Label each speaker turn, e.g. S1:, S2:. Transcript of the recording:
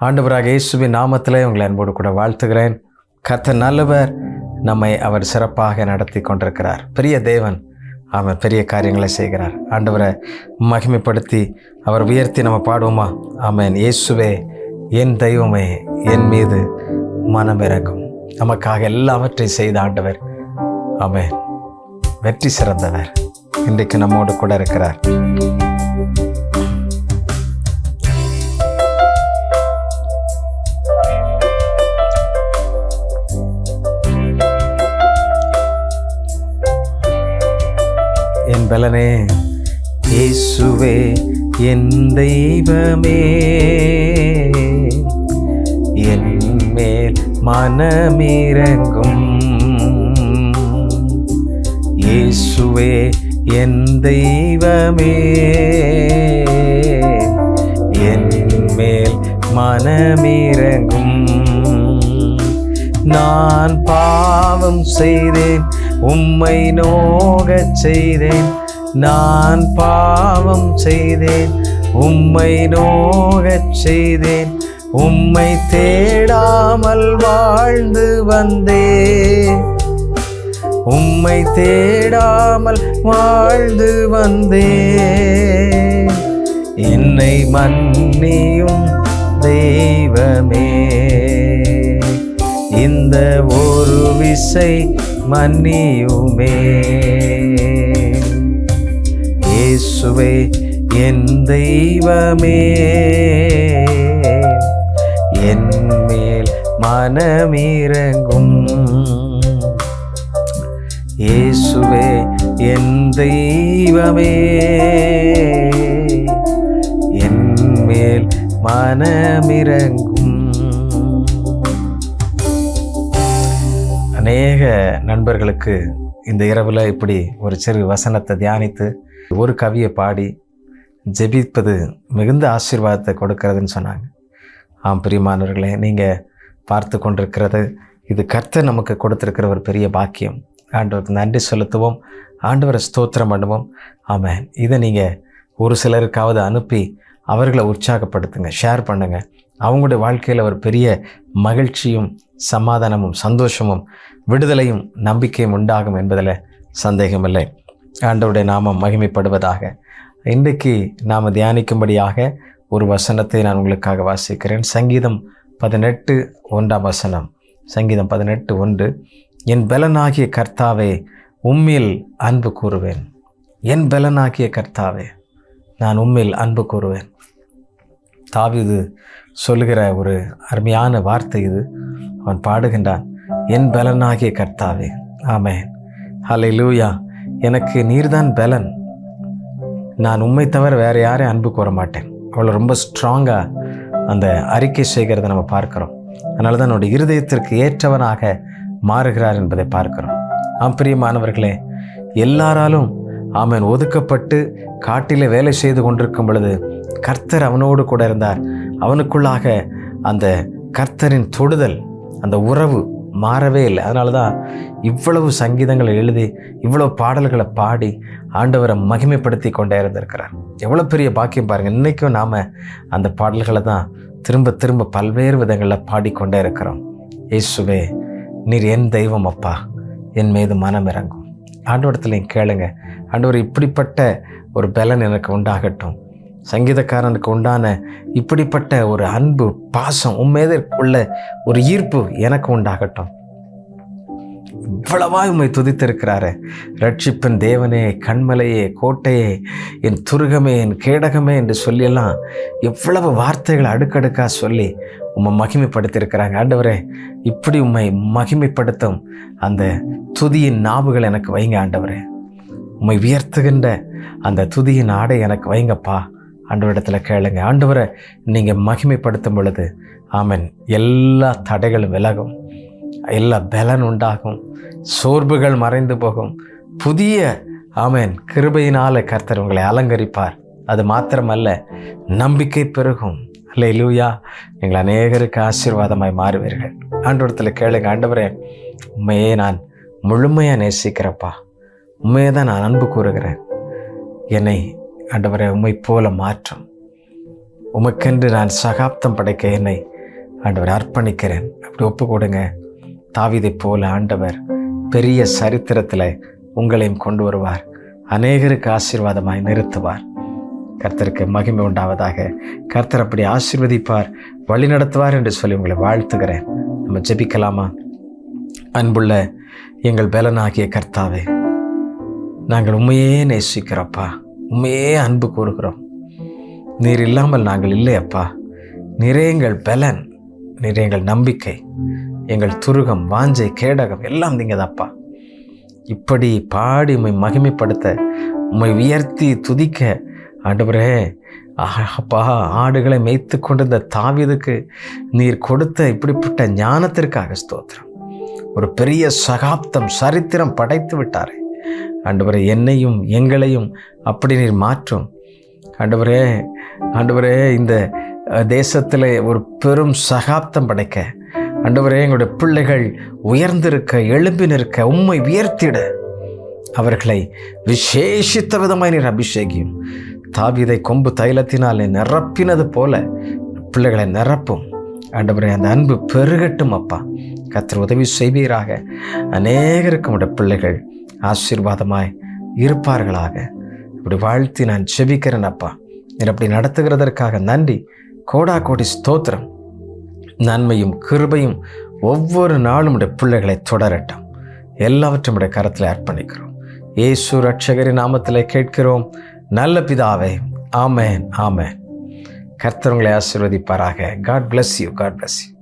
S1: ஆண்டவராக இயேசுவின் நாமத்திலே உங்களை அன்போடு கூட வாழ்த்துகிறேன். கத்த நல்லவர் நம்மை அவர் சிறப்பாக நடத்தி கொண்டிருக்கிறார். பெரிய தேவன் அவன் பெரிய காரியங்களை செய்கிறார். ஆண்டவரை மகிமைப்படுத்தி அவர் உயர்த்தி நம்ம பாடுவோமா? ஆமேன். இயேசுவே என் தெய்வமே என் மீது மனம் இறக்கும். நமக்காக எல்லாவற்றையும் செய்த ஆண்டவர். ஆமேன். வெற்றி சிறந்தவர். இன்றைக்கு நம்மோடு கூட இருக்கிறார். என் பலனே இயேசுவே என் தெய்வமே. என் மேல் மனமிறங்கும் இயேசுவே என் தெய்வமே. என் மேல் மனமிறங்கும் நான் பாவம் செய்தேன் உம்மை நோகச் செய்தேன். நான் பாவம் செய்தேன் உம்மை நோகச் செய்தேன். உம்மை தேடாமல் வாழ்ந்து வந்தேன். உம்மை தேடாமல் வாழ்ந்து வந்தேன். என்னை மன்னியும் தெய்வமே. இந்த ஒரு விசை மன்னியுமே. இயேசுவே என் தெய்வமே. என் மேல் மனமிறங்கும் இயேசுவே என் தெய்வமே. என் மேல் மனமிறங்கும் அநேக நண்பர்களுக்கு இந்த இரவில் இப்படி ஒரு சிறு வசனத்தை தியானித்து ஒரு கவியை பாடி ஜெபிப்பது மிகுந்த ஆசீர்வாதத்தை கொடுக்கறதுன்னு சொன்னாங்க. ஆம் பிரியமானவர்களே நீங்கள் பார்த்து கொண்டிருக்கிறது இது கர்த்தர் நமக்கு கொடுத்துருக்கிற ஒரு பெரிய பாக்கியம். ஆண்டவருக்கு நன்றி செலுத்துவோம். ஆண்டவரை ஸ்தோத்திரம் பண்ணுவோம். ஆமாம் இதை நீங்கள் ஒரு சிலருக்காவது அனுப்பி அவர்களை உற்சாகப்படுத்துங்க ஷேர் பண்ணுங்கள் அவங்களுடைய வாழ்க்கையில் ஒரு பெரிய மகிழ்ச்சியும் சமாதானமும் சந்தோஷமும் விடுதலையும் நம்பிக்கையும் உண்டாகும் என்பதில் சந்தேகமில்லை. ஆண்டவுடைய நாமம் மகிமைப்படுவதாக. இன்றைக்கு நாம் தியானிக்கும்படியாக ஒரு வசனத்தை நான் உங்களுக்காக வாசிக்கிறேன். சங்கீதம் பதினெட்டு ஒன்றாம் வசனம். சங்கீதம் பதினெட்டு ஒன்று. என் பலனாகிய கர்த்தாவே உம்மில் அன்பு கூறுவேன். என் பலனாகிய கர்த்தாவே நான் உம்மில் அன்பு கூறுவேன். தாவிது சொல்லுகிற ஒரு அருமையான வார்த்தை இது. அவன் பாடுகின்றான். என் பலனாகிய கர்த்தாவே. ஆமே ஹலை லூயா எனக்கு நீர்தான் பலன். நான் உண்மை தவிர வேறு யாரையும் அன்பு கூற மாட்டேன். அவளை ரொம்ப ஸ்ட்ராங்காக அந்த அறிக்கை செய்கிறத நம்ம பார்க்குறோம். அதனால தான் என்னுடைய இருதயத்திற்கு ஏற்றவனாக மாறுகிறார் என்பதை பார்க்கிறோம். ஆம் பிரியமானவர்களே எல்லாராலும் அவன் ஒதுக்கப்பட்டு காட்டிலே வேலை செய்து கொண்டிருக்கும் பொழுது கர்த்தர் அவனோடு கூட இருந்தார். அவனுக்குள்ளாக அந்த கர்த்தரின் தொடுதல் அந்த உறவு மாறவே இல்லை. அதனால தான் இவ்வளவு சங்கீதங்களை எழுதி இவ்வளவு பாடல்களை பாடி ஆண்டவரை மகிமைப்படுத்தி கொண்டே இருந்திருக்கிறார். எவ்வளோ பெரிய பாக்கியம் பாருங்கள் இன்றைக்கும் நாம் அந்த பாடல்களை தான் திரும்ப திரும்ப பல்வேறு விதங்களில் பாடிக்கொண்டே இருக்கிறோம். இயேசுவே நீர் என் தெய்வம் அப்பா என் மீது மனம் இறங்கும். ஆண்டவரத்தில் கேளுங்க. ஆண்டவர் இப்படிப்பட்ட ஒரு பலன் எனக்கு உண்டாகட்டும். சங்கீதக்காரனுக்கு உண்டான இப்படிப்பட்ட ஒரு அன்பு பாசம் உண்மையதே உள்ள ஒரு ஈர்ப்பு எனக்கு உண்டாகட்டும். இவ்வளவா உண்மை துதித்திருக்கிறாரு. ரட்சிப்பின் தேவனே கண்மலையே கோட்டையே என் துருகமே என் கேடகமே என்று சொல்லியெல்லாம் எவ்வளவு வார்த்தைகளை அடுக்கடுக்காக சொல்லி உம்மை மகிமைப்படுத்தியிருக்கிறாங்க. ஆண்டவரே இப்படி உம்மை மகிமைப்படுத்தும் அந்த துதியின் நாவுகள் எனக்கு வைங்க ஆண்டவரே. உம்மை உயர்த்துகின்ற அந்த துதியின் ஆடை எனக்கு வைங்கப்பா. ஆண்டவரிடத்தில் கேளுங்க. ஆண்டவரை நீங்கள் மகிமைப்படுத்தும் பொழுது ஆமன். எல்லா தடைகளும் விலகும். எல்லா பலன் உண்டாகும். சோர்வுகள் மறைந்து போகும். புதிய ஆமேன் கிருபையினால் கர்த்தர் உங்களை அலங்கரிப்பார். அது மாத்திரமல்ல நம்பிக்கை பெருகும். இல்லை லூயா நீங்கள் அநேகருக்கு ஆசீர்வாதமாய் மாறுவீர்கள். ஆண்டவரத்தில் கேளுங்க ஆண்டவரே உண்மையே நான் முழுமையாக நேசிக்கிறப்பா. உண்மையை தான் நான் அன்பு கூறுகிறேன். என்னை ஆண்டவரை உம்மை போல மாற்றும். உமக்கென்று நான் சகாப்தம் படைக்க என்னை ஆண்டவர் அர்ப்பணிக்கிறேன். அப்படி ஒப்பு கொடுங்க தாவிதைப் போல ஆண்டவர் பெரிய சரித்திரத்தில் உங்களையும் கொண்டு வருவார். அநேகருக்கு ஆசீர்வாதமாய் நிறுத்துவார். கர்த்தருக்கு மகிமை உண்டாவதாக கர்த்தர் அப்படி ஆசீர்வதிப்பார் வழி நடத்துவார் என்று சொல்லி உங்களை வாழ்த்துகிறேன். நம்ம ஜெபிக்கலாமா? அன்புள்ள எங்கள் பலனாகிய கர்த்தாவே நாங்கள் உண்மையே நேசிக்கிறோப்பா உண்மையே அன்பு கூறுகிறோம். நீர் இல்லாமல் நாங்கள் இல்லை அப்பா. நீரே எங்கள் பலன் நீரே எங்கள் நம்பிக்கை எங்கள் துருகம் வாஞ்சை கேடகம் எல்லாம் நீங்கள் தான்ப்பா இப்படி பாடி உண்மை மகிமைப்படுத்த உண்மை உயர்த்தி துதிக்க ஆண்டவரே அப்பா ஆடுகளை மேய்த்து கொண்டிருந்த தாவிதுக்கு நீர் கொடுத்த இப்படிப்பட்ட ஞானத்திற்காக ஸ்தோத்திரம். ஒரு பெரிய சகாப்தம் சரித்திரம் படைத்து விட்டாரே. ஆண்டவரே என்னையும் எங்களையும் அப்படி நீர் மாற்றும். ஆண்டவரே ஆண்டவரே இந்த தேசத்தில் ஒரு பெரும் சகாப்தம் படைக்க. ஆண்டவரே எங்களுடைய பிள்ளைகள் உயர்ந்திருக்க எழும்பி நிற்க உம்மை உயர்த்திட. அவர்களை விசேஷித்த விதமாய் நீர் அபிஷேகியும். தாவிதை கொம்பு தைலத்தினால் நிரப்பினது போல பிள்ளைகளை நிரப்பும். ஆண்டவரே அந்த அன்பு பெருகட்டும் அப்பா. கத்திர உதவி செய்வீராக. அநேகருக்கு உடைய பிள்ளைகள் ஆசீர்வாதமாய் இருப்பார்களாக. இப்படி வாழ்த்தி நான் செபிக்கிறேன் அப்பா. நீர் அப்படி நடத்துகிறதற்காக நன்றி. கோடா கோடி ஸ்தோத்திரம். நன்மையும் கிருபையும் ஒவ்வொரு நாளும் உடைய பிள்ளைகளை தொடரட்டும். எல்லாவற்றும் உடைய கரத்தில் அர்ப்பணிக்கிறோம். ஏசு ரட்சகரின் நாமத்தில் கேட்கிறோம். நல்ல பிதாவே ஆமேன் ஆமேன். கர்த்தவங்களை ஆசீர்வதிப்பாராக. God bless you God bless you